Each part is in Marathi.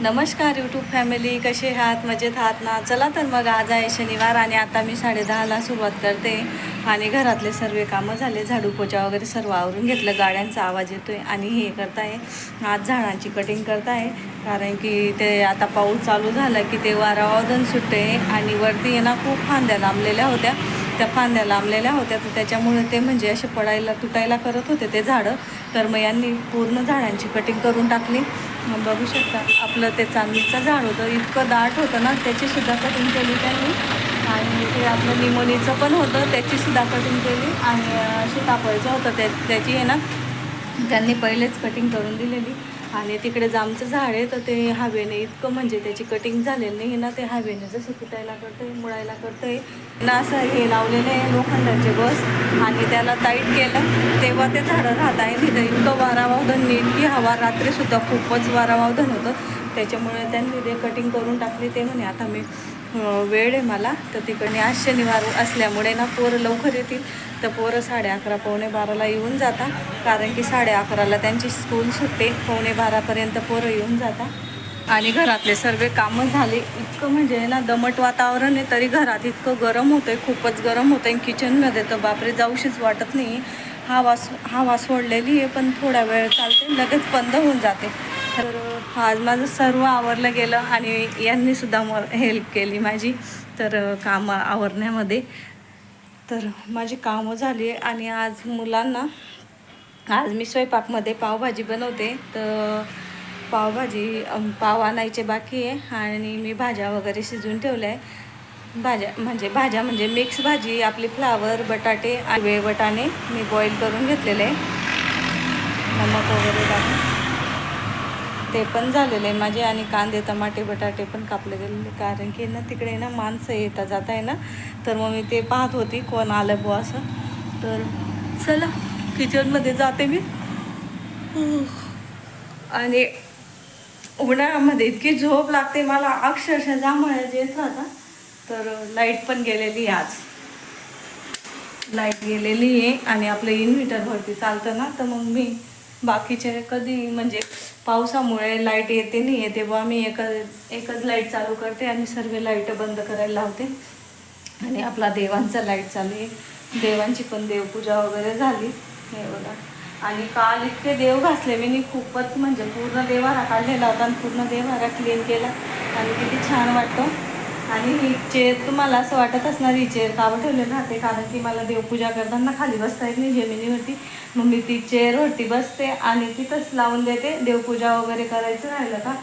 नमस्कार यूट्यूब फॅमिली कसे आहात? मजेत आहात ना? चला तर मग आज आहे शनिवार आणि आता मी साडेदहाला सुरुवात करते. आणि घरातले सर्व कामं झाले झाडू पोचा वगैरे सर्व आवरून घेतलं. गाड्यांचा आवाज येतो आहे आणि हे करताय. आज झाडांची कटिंग करताय. कारण की ते आता पाऊस चालू झाला की ते वारावादन सुटते आणि वरती आहे ना खूप फांद्या लांबलेल्या होत्या. त्या फांद्या लांबलेल्या होत्या. तर त्याच्यामुळे ते म्हणजे असे पडायला तुटायला करत होते ते झाडं. तर मग यांनी पूर्ण झाडांची कटिंग करून टाकली. मग बघू शकता आपलं ते चांदीचं झाड होतं इतकं दाट होतं ना त्याचीसुद्धा कटिंग केली त्यांनी. आणि ते आपलं निमोनीचं पण होतं त्याचीसुद्धा कटिंग केली. आणि अं, सीताफळचं होतं त्या त्याची आहे ना त्यांनी पहिलेच कटिंग करून दिलेली. आणि तिकडे जामचं झाड आहे तर ते हवेने इतकं म्हणजे त्याची कटिंग झालेली नाही. ना ते हवेने जसं तुटायला करतंय मुळायला करतंय. ना असं हे लावलेलं आहे लोखंडाचे बस. आणि त्याला टाईट केलं. तेव्हा ते झाडं राहत आहे तिथं. इतकं वारावावधन इतकी हवा रात्रीसुद्धा खूपच वारावावधन होतं. त्याच्यामुळे त्यांनी ते कटिंग करून टाकली. ते म्हणे आता मी वेळ आहे मला. तर तिकडे आज शनिवार असल्यामुळे ना पोरं लवकर येतील. तर पोरं साडे अकरा पावणे बाराला येऊन जाता कारण की साडे अकराला त्यांची स्कूल सुटते. पावणे बारापर्यंत पोरं येऊन जाता आणि घरातले सर्व कामं झाले. इतकं म्हणजे ना दमट वातावरण आहे तरी घरात इतकं गरम होतं आहे खूपच गरम होतं आहे किचनमध्ये तर बापरे जाऊशीच वाटत नाही. हवा हा हवा सोडलेली आहे पण थोडा वेळ चालते लगेच बंद होऊन जाते. तर आज माझं सर्व आवरलं गेलं आणि यांनी सुद्धा म हेल्प केली माझी. तर कामं आवरण्यामध्ये. तर माझी कामं झाली आणि आज मुलांना आज मी स्वयंपाकमध्ये पावभाजी बनवते. तर पावभाजी पाव आणायचे बाकी आहे आणि मी भाज्या वगैरे शिजवून ठेवल्या आहे. भाज्या म्हणजे भाज्या म्हणजे मिक्स भाजी आपली फ्लावर बटाटे आणि वटाणे मी बॉईल करून घेतलेले आहे. नमक वगैरे टाकून. ते पण झालेले आहे. माझे आणि कांदे टमाटे बटाटे पण कापले गेलेले कारण की ना तिकडे ना माणसं येता जात आहे ना. तर मग मी ते पाहत होती कोण आलं बुवा असं. तर चला किचनमध्ये जाते मी. आणि उन्हाळ्यामध्ये इतकी झोप लागते मला अक्षरशः जांभळ्यात येत राहता तर लाइट पण गेलेली आहे आज. लाइट गेलेली आहे आणि आपलं इन्व्हर्टरवरती चालतं ना तर मग मी बाकीचे कधी म्हणजे पावसामुळे लाइट येते नाही येते. तेव्हा मी एकच एकच लाइट चालू करते आणि सर्व लाइट बंद करायला लावते. आणि आपला देवांचा लाइट चालू आहे. देवांची पण देवपूजा वगैरे झाली. हे बघा. आणि काल इतके देव घासले. मी खूपच म्हणजे पूर्ण देवारा काढलेला होता आणि पूर्ण देवारा क्लीन केला. आणि किती छान वाटतं आणि ही चेअर तुम्हाला असं वाटत असणार ही चेअर कावं ठेवलेली राहते? कारण की मला देवपूजा करताना खाली बसता येत नाही जमिनीवरती. मग मी ती चेअरवरती बसते आणि तिथंच लावून देते. देवपूजा वगैरे करायचं राहिलं का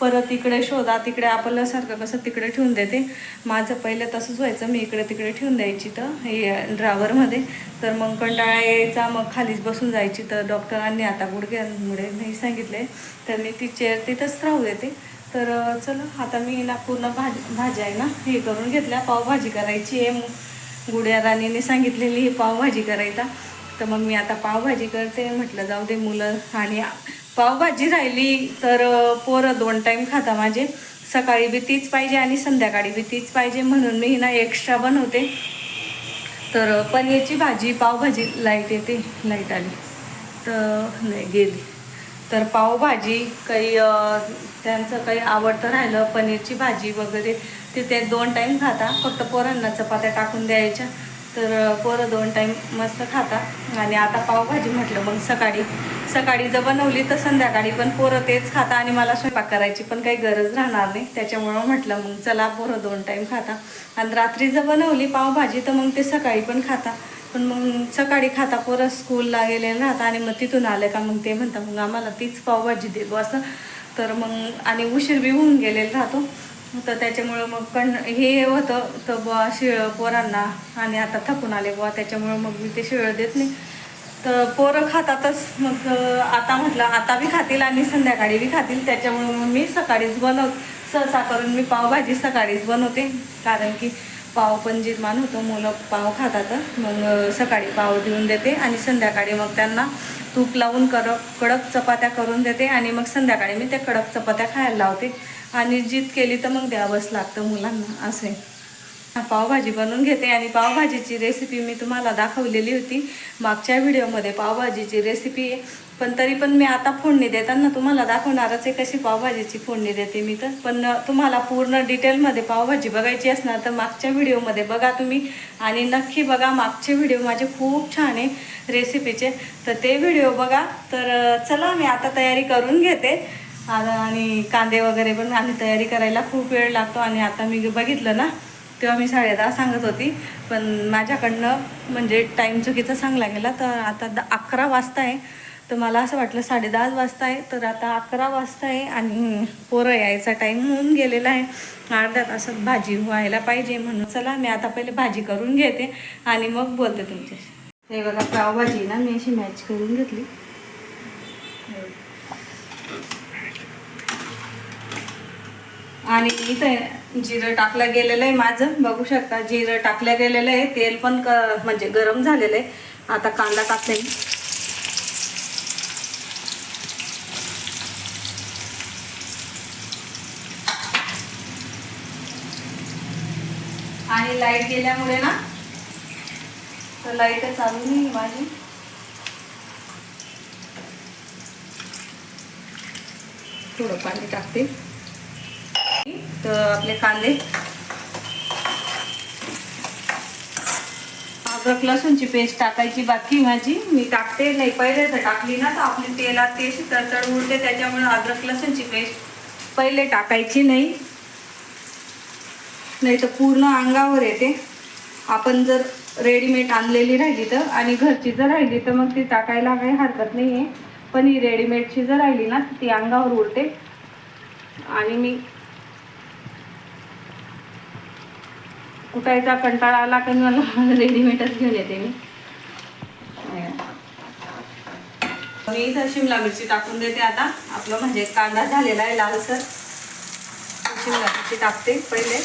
परत इकडे शोधा तिकडे आपल्यासारखं कसं तिकडे ठेवून देते. माझं पहिलं तसंच व्हायचं मी इकडे तिकडे ठेवून द्यायची तर हे ड्रावरमध्ये तर मग कंटाळा यायचा मग खालीच बसून जायची तर डॉक्टरांनी आता गुडघ्यांमुळे नाही सांगितले तर मी ती चेअर तिथंच राहू देते. तर चला आता मी ना पूर्ण भाजी भाज्या आहे ना हे करून घेतल्या. पावभाजी करायची आहे मग. गुड्या राणीने सांगितलेली ही पावभाजी करायला. तर मग मी आता पावभाजी करते. म्हटलं जाऊ दे मुलं. आणि पावभाजी राहिली तर पोरं दोन टाईम खाता माझे. सकाळी बी तीच पाहिजे आणि संध्याकाळी बी तीच पाहिजे म्हणून मी ना एक्स्ट्रा बनवते. तर पनीरची भाजी पावभाजी लाइट येते लाइट आली. तर नाही गेली. तर पावभाजी काही त्यांचं काही आवडतं राहिलं पनीरची भाजी वगैरे. ते ते दोन टाईम खाता फक्त पोरांना चपात्या टाकून द्यायच्या. तर पोरं दोन टाईम मस्त खाता आणि आता पावभाजी म्हटलं मग सकाळी. सकाळी जर बनवली तर संध्याकाळी पण पोरं तेच खाता आणि मला स्वयंपाक करायची पण काही गरज राहणार नाही. त्याच्यामुळं म्हटलं मग चला पोरं दोन टाईम खाता आणि रात्री जर बनवली पावभाजी तर मग ते सकाळी पण खाता पण मग सकाळी खाता पोरं स्कूलला गेलेलं राहतं आणि मग तिथून आलं का मग ते म्हणतात मग आम्हाला तीच पावभाजी दे असं. तर मग आणि उशीर बी होऊन गेलेला राहतो. तर त्याच्यामुळं मग कण हे होतं. तर बुवा शिळ पोरांना आणि आता थकून आले बुवा त्याच्यामुळं मग मी ते शिळ देत नाही. तर पोरं खातातच. मग आता म्हटलं आता बी खातील आणि संध्याकाळी बी खातील. त्याच्यामुळं मग मी सकाळीच बनव सहसा करून मी पावभाजी सकाळीच बनवते. कारण की पाव पण जिरमान होतो मुलं पाव खातात. मग सकाळी पाव देऊन देते आणि संध्याकाळी मग त्यांना तूप लावून कडक कडक चपात्या करून देते. आणि मग संध्याकाळी मी त्या कडक चपात्या खायला लावते. आणि जीत केली तर मग द्यावंच लागतं मुलांना असे. पावभाजी बनवून घेते आणि पावभाजीची रेसिपी मी तुम्हाला दाखवलेली होती. मागच्या व्हिडिओमध्ये पावभाजीची रेसिपी आहे. पण तरी पण मी आता फोडणी देताना तुम्हाला दाखवणारच आहे कशी पावभाजीची फोडणी देते मी तर. पण तुम्हाला पूर्ण डिटेलमध्ये पावभाजी बघायची असणार तर मागच्या व्हिडिओमध्ये बघा तुम्ही. आणि नक्की बघा मागचे व्हिडिओ माझे खूप छान आहे रेसिपीचे तर ते व्हिडिओ बघा. तर चला मी आता तयारी करून घेते. आता आणि कांदे वगैरे पण आणि तयारी करायला खूप वेळ लागतो आणि आता मी बघितलं ना तेव्हा मी साडेदहा सांगत होती. पण माझ्याकडनं म्हणजे टाईम चुकीचा सांगला गेला तर आता द अकरा वाजता आहे. तर मला असं वाटलं साडेदहाच वाजता आहे तर आता अकरा वाजता आहे आणि पोरं यायचा टाईम होऊन गेलेला आहे. अर्ध्या तासात भाजी व्हायला पाहिजे म्हणून. चला मी आता पहिले भाजी करून घेते आणि मग बोलते तुमच्याशी. हे बघा पावभाजी ना मी अशी मॅच करून घेतली. आणि इथे जिरं टाकलं गेलेलं आहे माझं. बघू शकता जिरं टाकलं गेलेलं आहे. तेल पण क म्हणजे गरम झालेलं आहे. आता कांदा टाकते मी. आणि लाइट गेल्यामुळे ना तर लाइट चालू नाही माझी. थोडं पाणी टाकते. तर आपले कांदे. अद्रक लसूणची पेस्ट टाकायची बाकी माझी मी टाकते. नाही पहिले तर टाकली ना तर आपली तेलात ते तडतड उडते त्याच्यामुळे अद्रक लसूणची पेस्ट पहिले टाकायची नाही. नाही तर पूर्ण अंगावर येते. आपण जर रेडीमेड आणलेली राहिली तर आणि घरची जर राहिली तर मग ती टाकायला काही हरकत नाही आहे पण ही रेडीमेडची जर राहिली ना ती अंगावर उडते. आणि मी कुटायचा कंटाळा आला की मला रेडीमेडच घेऊन येते मी. मी इथं शिमला मिरची टाकून देते आता. आपलं म्हणजे कांदा झालेला आहे लालसर. शिमला मिरची टाकते पहिले.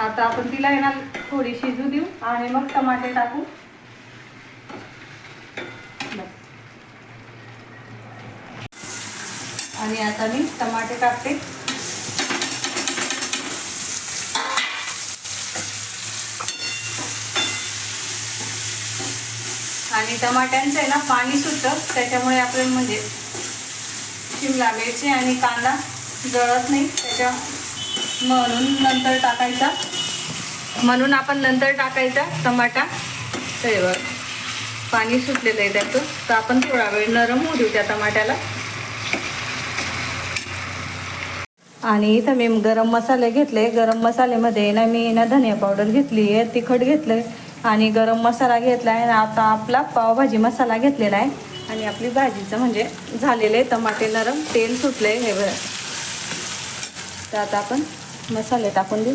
आता आपण तिला येणार थोडी शिजू देऊ आणि मग टमाटे टाकू. आणि आता मी टमाटे टाकते. आणि टमाट्यांचं आहे ना पाणी सुटतं त्याच्यामुळे आपण म्हणजे शिमला मिरची आणि कांदा जळत नाही त्याच्या म्हणून नंतर टाकायचा. म्हणून आपण नंतर टाकायचा टमाटा. तळीवर पाणी सुटलेलं आहे त्याचं तर आपण थोडा वेळ नरम होऊ देऊ त्या टमाट्याला. आणि इथं मी गरम मसाले घेतले. गरम मसाल्यामध्ये ना मी ना धनिया पावडर घेतली आहे तिखट घेतलं आहे आणि गरम मसाला घेतला आहे आणि आता आपला पावभाजी मसाला घेतलेला आहे. आणि आपली भाजीचं म्हणजे झालेलं आहे टमाटे नरम तेल सुटलं आहे हे बरं तर आता आपण मसाले टाकून देऊ.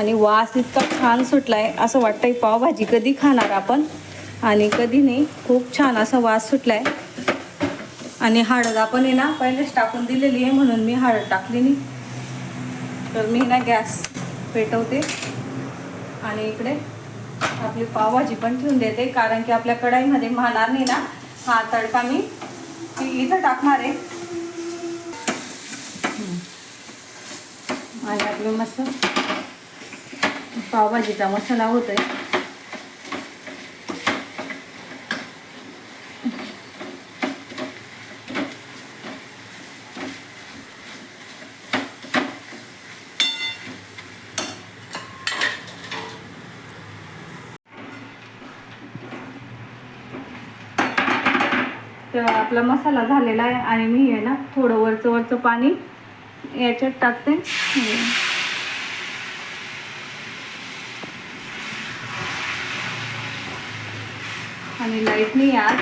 आणि वास इतका छान सुटला आहे असं वाटतंय पावभाजी कधी खाणार आपण? आणि कधी नाही खूप छान असा वास सुटलाय. आणि हळद आपण आहे ना पहिलेच टाकून दिलेली आहे म्हणून मी हळद टाकली नाही. तर मी ना गॅस पेटवते. आणि इकडे आपली पावभाजी पण ठेवून देते कारण की आपल्या कढाईमध्ये म्हणणार नाही ना हा तडका मी ती इथं टाकणार आहे. आणि आपलं मस्त पावभाजीचा मसाला होतोय. तर आपला मसाला झालेला आहे आणि मी आहे ना थोडं वरचं वरचं पाणी याच्यात टाकते. आणि लाइट नाही आज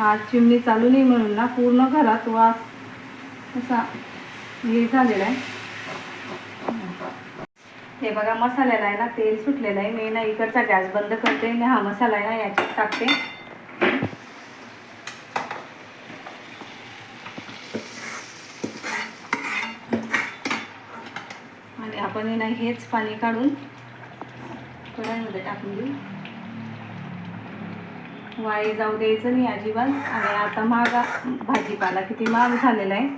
आज चिमणी चालू नाही म्हणून ना पूर्ण घरात वास असा हे झालेला आहे. हे बघा मसाल्याला आहे ना तेल सुटलेलं आहे. मी ना इकडचा गॅस बंद करते. मी हा मसाला आहे ना याच्यात टाकते. आणि आपण ना हेच पाणी काढून कढाईमध्ये टाकून घेऊ वाई जाऊ द्यायचं नाही अजिबात. आणि आता महागा भाजीपाला किती महाग झालेला आहे.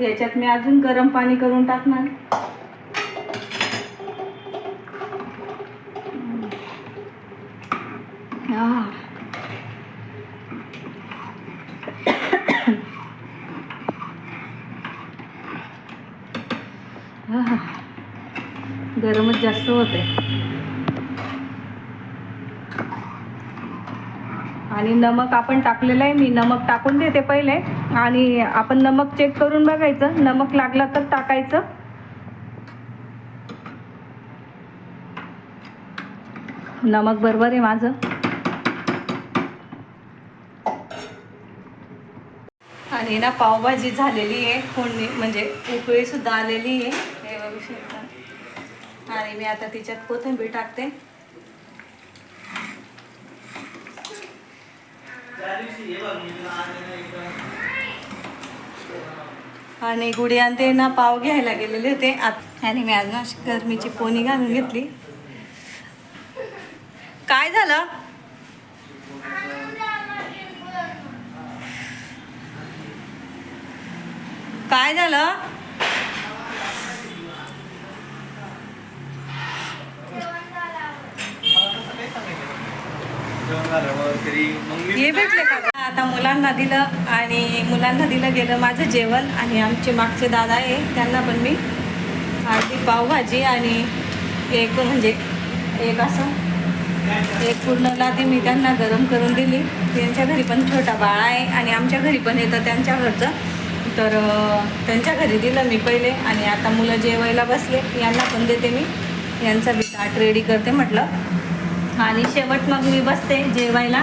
याच्यात मी अजून गरम पाणी करून टाकणार. गरमच जास्त होते आणि नमक आपण टाकलेलं आहे. मी नमक टाकून देते पहिले. आणि आपण नमक चेक करून बघायचं. नमक लागला तर टाकायचं. नमक बरोबर आहे माझं. आणि ना पावभाजी झालेली आहे. फोडणी म्हणजे उकळी सुद्धा आलेली आहे. हे बघू शकता. आणि मी आता तिच्यात कोथिंबीर टाकते. आणि गुढी आणते ना पाव घ्यायला गेलेले होते. आत- आणि मी आज ना अशी गरमीची पोनी घालून घेतली. काय झालं? काय झालं? हे भेटले का? आता मुलांना दिलं आणि मुलांना दिलं गेलं माझं जेवण आणि आमचे मागचे दादा आहे त्यांना पण मी अर्धी पावभाजी आणि एक म्हणजे एक असं एक पूर्ण लादी मी त्यांना गरम करून दिली. त्यांच्या घरी पण छोटा बाळा आहे आणि आमच्या घरी पण येतं त्यांच्या घरचं. तर त्यांच्या घरी दिलं मी पहिले आणि आता मुलं जेवायला बसले. यांना पण देते मी. यांचा बी ताट रेडी करते म्हटलं. आणि शेवट मग मी बसते जेवायला.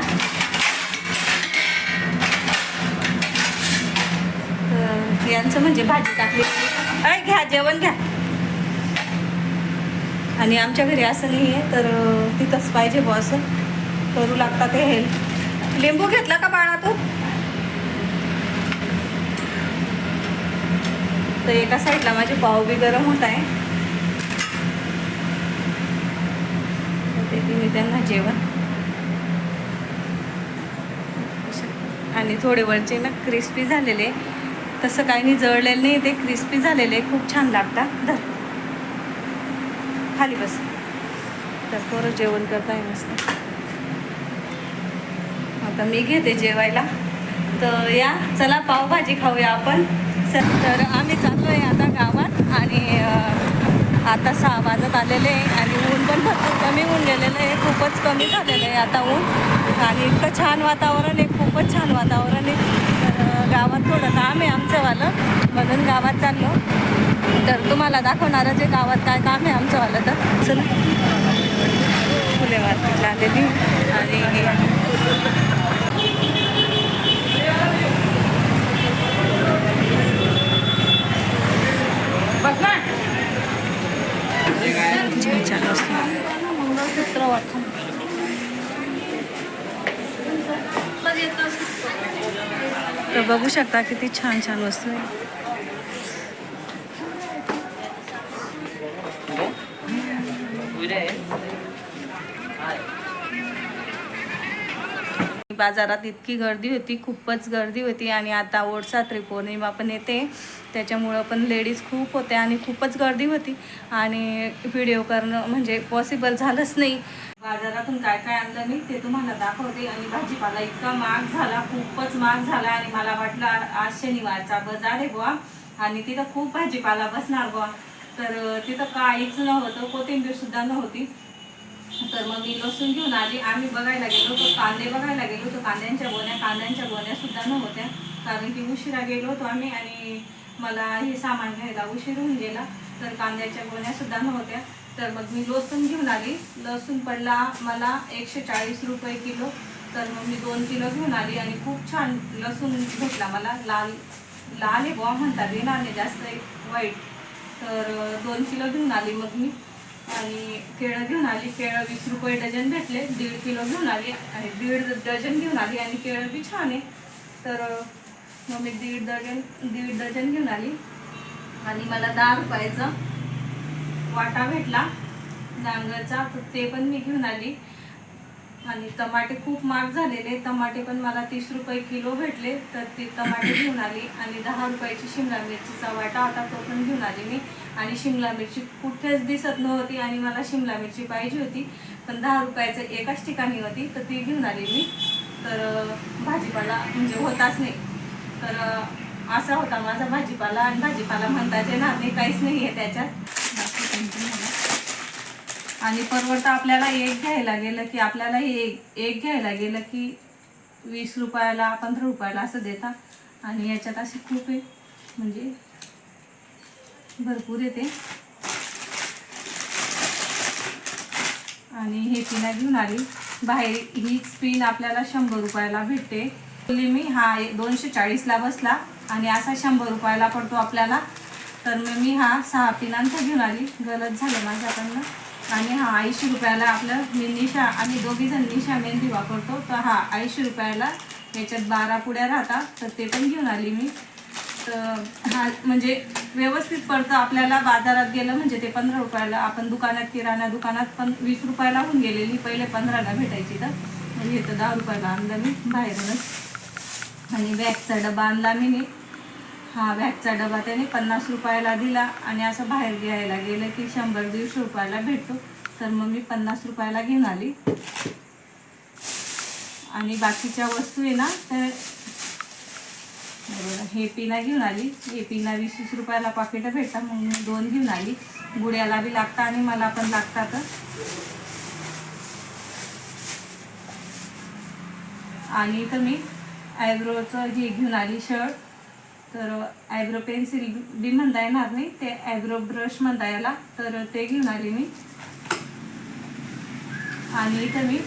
तर यांचं म्हणजे भाजी टाकली. अय घ्या जेवण घ्या. आणि आमच्या घरी असं नाही आहे तर तिथंच पाहिजे बॉस असं. करू लागतात हे. हेल्प लिंबू घेतला का बाळा तू तर एका साईडला माझे पाव बी गरम होत आहे. तर मी त्यांना जेवण. आणि थोडे वरचे ना क्रिस्पी झालेले. तसं काही नाही जळलेलं नाही ते क्रिस्पी झालेले. खूप छान लागतात. धर. खाली बस. तर पोरं जेवण करताय मस्त. आता मी घेते जेवायला. तर या चला पावभाजी खाऊया आपण. तर आम्ही चाललो आहे आता गावात आणि आता सहा वाजत आलेले आहे आणि ऊन पण भरपूर कमी होऊन गेलेलं आहे खूपच कमी झालेलं आहे आता ऊन. आणि इतकं छान वातावरण आहे खूपच छान वातावरण आहे. तर गावात थोडं काम आहे आमचंवालं म्हणून गावात चाललो. तर तुम्हाला दाखवणारं जे गावात काय काम आहे आमचंवालं तर. चला. फुले मार्केटला आलेली आणि छान छान वस्तू मंगळसूत्र वाटतं तर बघू शकता किती छान छान वस्तू आहे. बाजारात इतकी गर्दी होती खूपच गर्दी होती आणि आता ओडसा त्रिपौर्णिमा पण येते. त्याच्यामुळं पण लेडीज खूप होत्या आणि खूपच गर्दी होती. आणि व्हिडिओ करणं म्हणजे पॉसिबल झालंच नाही. बाजारातून काय काय आणलं मी ते तुम्हाला दाखवते. आणि भाजीपाला इतका महाग झाला खूपच महाग झाला आणि मला वाटलं आज शनिवारचा बाजार आहे बुवा. आणि तिथं खूप भाजीपाला बसणार बुवा. तर तिथं काहीच नव्हतं कोथिंबीर सुद्धा नव्हती. तर मग मी लसूण घेऊन आली. आम्ही बघायला गेलो तो कांदे बघायला गेलो होतो. कांद्यांच्या गोण्या कांद्यांच्या गोण्या सुद्धा नव्हत्या. कारण की उशिरा गेलो होतो आम्ही आणि मला हे सामान घ्यायला उशीर होऊन गेला. तर कांद्याच्या गोण्या सुद्धा नव्हत्या. तर मग मी लसूण घेऊन आली. लसूण पडला मला एकशे चाळीस रुपये किलो. तर मग मी दोन किलो घेऊन आली आणि खूप छान लसूण भेटला मला. लाल लाल आहे बुवा म्हणतात येणार नाही जास्त एक वाईट तर दोन किलो घेऊन आली मग मी. आणि केळं घेऊन आली. केळं वीस रुपये डझन भेटले. दीड किलो घेऊन आली आणि दीड डझन घेऊन आली आणि केळं बी छान आहे. तर मग मी दीड डझन दीड डझन घेऊन आली. आणि मला दहा रुपयाचा वाटा भेटला. नांगरचा ते पण मी घेऊन आली. आणि टमाटे खूप महाग झालेले. टमाटे पण मला तीस रुपये किलो भेटले. तर ते टमाटे घेऊन आली. आणि दहा रुपयाची शिमला मिरचीचा वाटा होता तो पण घेऊन आली मी. आणि शिमला मिरची कुठेच दिसत नव्हती आणि मला शिमला मिरची पाहिजे होती. पण दहा रुपयाचं एकाच ठिकाणी होती तर ती घेऊन आली मी. तर भाजीपाला म्हणजे होताच नाही. तर असा होता माझा भाजीपाला. आणि भाजीपाला म्हणतात येणार नाही काहीच नाही आहे त्याच्यात. आणि परवडतं आपल्याला एक घ्यायला गेलं की आपल्याला हे एक एक घ्यायला गेलं की वीस रुपयाला पंधरा रुपयाला असं देता आणि याच्यात असे खूप आहे. म्हणजे भरपूर येते. आणि हे पिना घेऊन आली. बाहेर हीच पिन आपल्याला शंभर रुपयाला भेटते. मी हा दोनशे चाळीसला बसला आणि असा शंभर रुपयाला पडतो आपल्याला. तर मग मी हा सहा पिनांचा घेऊन आली. गलत झालं माझ्याकडनं आणि हा ऐंशी रुपयाला आपलं मी निशा आम्ही दोघी जण निशा मेहंदी वापरतो. तर हा ऐंशी रुपयाला याच्यात बारा पुड्या राहतात. तर ते पण घेऊन आली मी. तर हा म्हणजे व्यवस्थित पडतं. आपल्याला बाजारात गेलं म्हणजे ते पंधरा रुपयाला आपण दुकानात किराणा दुकानात पण वीस रुपयाला होऊन गेलेली पहिले पंधराला भेटायची तर. म्हणजे तर दहा रुपयाला आणलं मी बाहेरूनच आणि बॅगचा डबा आणला मी नी. हा बॅगचा डबा त्याने पन्नास रुपयाला दिला आणि असं बाहेर घ्यायला गेलं की शंभर दीडशे रुपयाला भेटतो. तर मग मी पन्नास रुपयाला घेऊन आली. आणि बाकीच्या वस्तू आहे ना तर हे पिना घेऊन आली. हे पिना वीस वीस रुपयाला पाकिटं भेटतात मग मी दोन घेऊन आली. गुड्याला बी लागतं आणि मला पण लागतात. आणि इथं मी आयब्रोचं हे घेऊन आली शर्ट तर आयब्रो पेन्सिल बी म्हणता येणार नाही ते आयब्रो ब्रश म्हणता याला. तर ते घेऊन आली मी. आणि इथं मी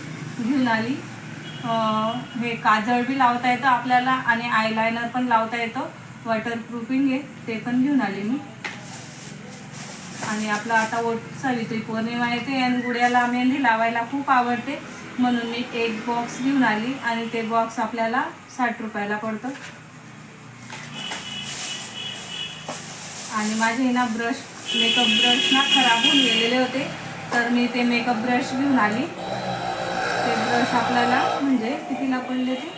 घेऊन आली. हे काजळ बी लावता येतं आपल्याला आणि आयलायनर पण लावता येतं. वॉटरप्रूफिंग आहे ते पण घेऊन आली मी. आणि आपला आता ओट सावित्री पौर्णिमा येते आणि गुड्याला मेहंदी लावायला खूप आवडते. म्हणून मी एक बॉक्स घेऊन आली आणि ते बॉक्स आपल्याला साठ रुपयाला पडतं. आणि माझे ना ब्रश मेकअप ब्रश ना खराब होऊन गेलेले होते. तर मी ते मेकअप ब्रश घेऊन आली. आपल्याला म्हणजे कितीला पडले ते?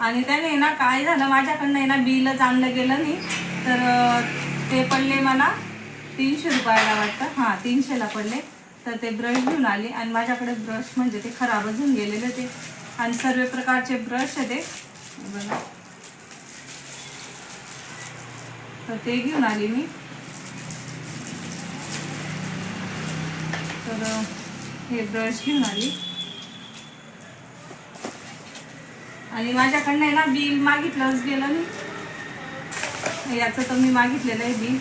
आणि त्याने ना काय झालं माझ्याकडनं आहे ना बिलच आणलं गेलं नाही. तर ते पडले मला तीनशे रुपयाला वाटतं. हां तीनशेला पडले. तर ते ब्रश घेऊन आली. आणि माझ्याकडे ब्रश म्हणजे ते खराबच होऊन गेलेले ते. आणि सर्व प्रकारचे ब्रश आहे ते. बघा. तर ते घेऊन आली मी. तर हे ब्रश घेऊन आली. आणि माझ्याकडनं आहे ना बिल मागितलंच गेलं नाही. याचं तर मी मागितलेलं आहे बिल.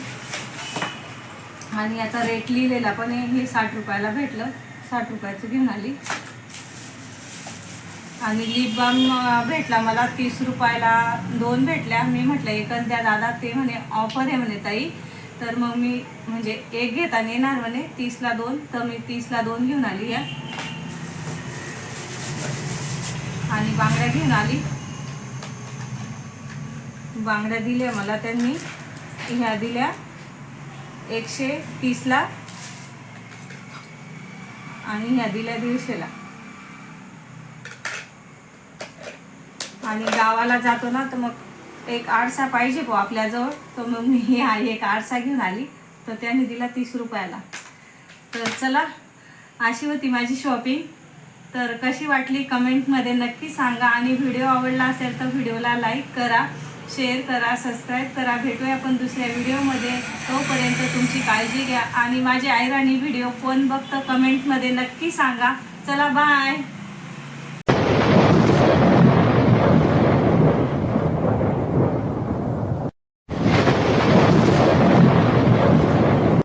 आणि याचा रेट लिहिलेला पण हे साठ रुपयाला भेटलं. साठ रुपयाचं घेऊन आली. आणि लिप बाम भेटला मला तीस रुपयाला. दोन भेटल्या. मी म्हटलं एकच द्या दादा. ते म्हणे ऑफर आहे म्हणे ताई. तर मग मी म्हणजे एक घेताना येणार म्हणे तीसला दोन. तर मी तीसला दोन घेऊन आली या. आणि बांगड्या घेऊन आली. बांगड्या दिल्या मला त्यांनी. ह्या दिल्या एकशे तीसला आणि ह्या दिल्या दीडशेला आणि गावाला जातो ना तर मग एक आरसा पाहिजे भाऊ आपल्याजवळ. तर मग मी एक आरसा घेऊन आली. तर त्याने दिला तीस रुपयाला. तर चला अशी होती माझी शॉपिंग तर कशी वाटली कमेंटमध्ये नक्की सांगा. आणि व्हिडिओ आवडला असेल तर व्हिडिओला लाईक करा शेअर करा सबस्क्राईब करा. भेटूया आपण दुसऱ्या व्हिडिओमध्ये. तोपर्यंत तुमची काळजी घ्या. आणि माझे आईराणी व्हिडिओ कोण बघतं कमेंटमध्ये नक्की सांगा. चला बाय